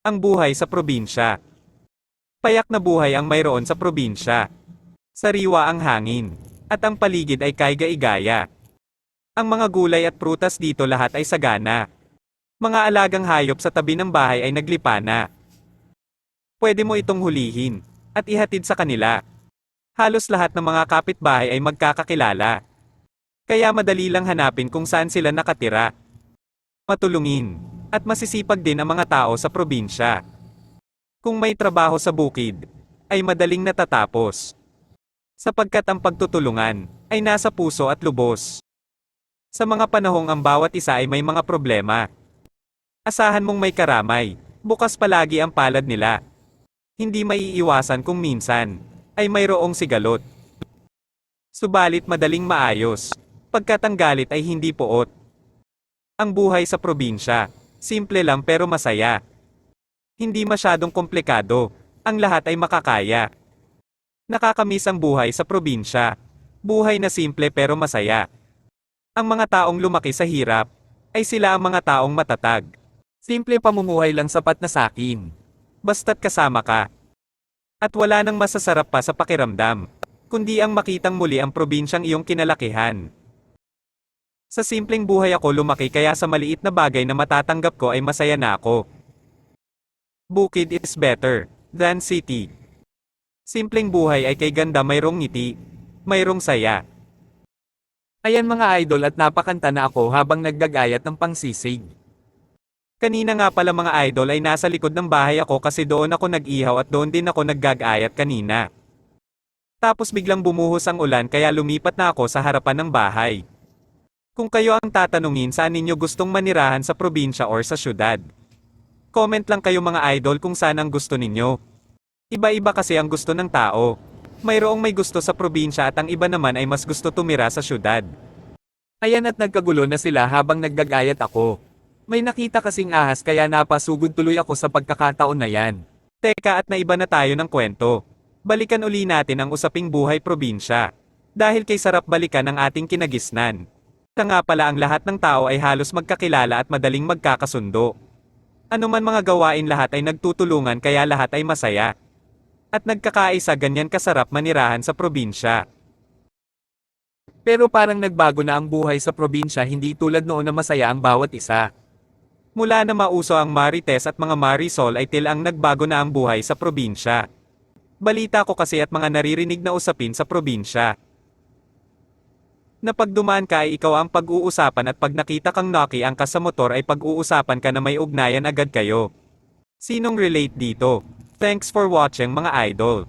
Ang buhay sa probinsya. Payak na buhay ang mayroon sa probinsya. Sariwa ang hangin, at ang paligid ay kaiga-igaya. Ang mga gulay at prutas dito lahat ay sagana. Mga alagang hayop sa tabi ng bahay ay naglipana. Pwede mo itong hulihin, at ihatid sa kanila. Halos lahat ng mga kapitbahay ay magkakakilala. Kaya madali lang hanapin kung saan sila nakatira. Matulungin, at masisipag din ang mga tao sa probinsya. Kung may trabaho sa bukid, ay madaling natatapos. Sapagkat ang pagtutulungan ay nasa puso at lubos. Sa mga panahong ang bawat isa ay may mga problema. Asahan mong may karamay, bukas palagi ang palad nila. Hindi maiiwasan kung minsan ay mayroong sigalot. Subalit madaling maayos, pagkat ang galit ay hindi puot. Ang buhay sa probinsya, simple lang pero masaya. Hindi masyadong komplikado, ang lahat ay makakaya. Nakakamiss ang buhay sa probinsya. Buhay na simple pero masaya. Ang mga taong lumaki sa hirap, ay sila ang mga taong matatag. Simple pamumuhay lang sapat na sakin. Basta't kasama ka. At wala nang masasarap pa sa pakiramdam, kundi ang makitang muli ang probinsyang iyong kinalakihan. Sa simpleng buhay ako lumaki kaya sa maliit na bagay na matatanggap ko ay masaya na ako. Bukid is better than city. Simpleng buhay ay kay ganda mayroong ngiti, mayroong saya. Ayan mga idol at napakanta na ako habang naggagayat ng pangsisig. Kanina nga pala mga idol ay nasa likod ng bahay ako kasi doon ako nag-ihaw at doon din ako naggagayat kanina. Tapos biglang bumuhos ang ulan kaya lumipat na ako sa harapan ng bahay. Kung kayo ang tatanungin saan ninyo gustong manirahan sa probinsya or sa syudad. Comment lang kayo mga idol kung saan ang gusto ninyo. Iba-iba kasi ang gusto ng tao. Mayroong may gusto sa probinsya at ang iba naman ay mas gusto tumira sa syudad. Ayan at nagkagulo na sila habang naggagayat ako. May nakita kasing ahas kaya napasugod tuloy ako sa pagkakataon na yan. Teka at naiba na tayo ng kwento. Balikan uli natin ang usaping buhay probinsya. Dahil kay sarap balikan ang ating kinagisnan. Sa nga pala ang lahat ng tao ay halos magkakilala at madaling magkakasundo. Ano man mga gawain lahat ay nagtutulungan kaya lahat ay masaya. At nagkakaisa ganyan kasarap manirahan sa probinsya. Pero parang nagbago na ang buhay sa probinsya hindi tulad noon na masaya ang bawat isa. Mula na mauso ang Marites at mga Marisol ay tilang nagbago na ang buhay sa probinsya. Balita ko kasi at mga naririnig na usapin sa probinsya. Na pag dumaan ka ay ikaw ang pag-uusapan at pag nakita kang Noki ang sa motor ay pag-uusapan ka na may ugnayan agad kayo. Sinong relate dito? Thanks for watching mga idol.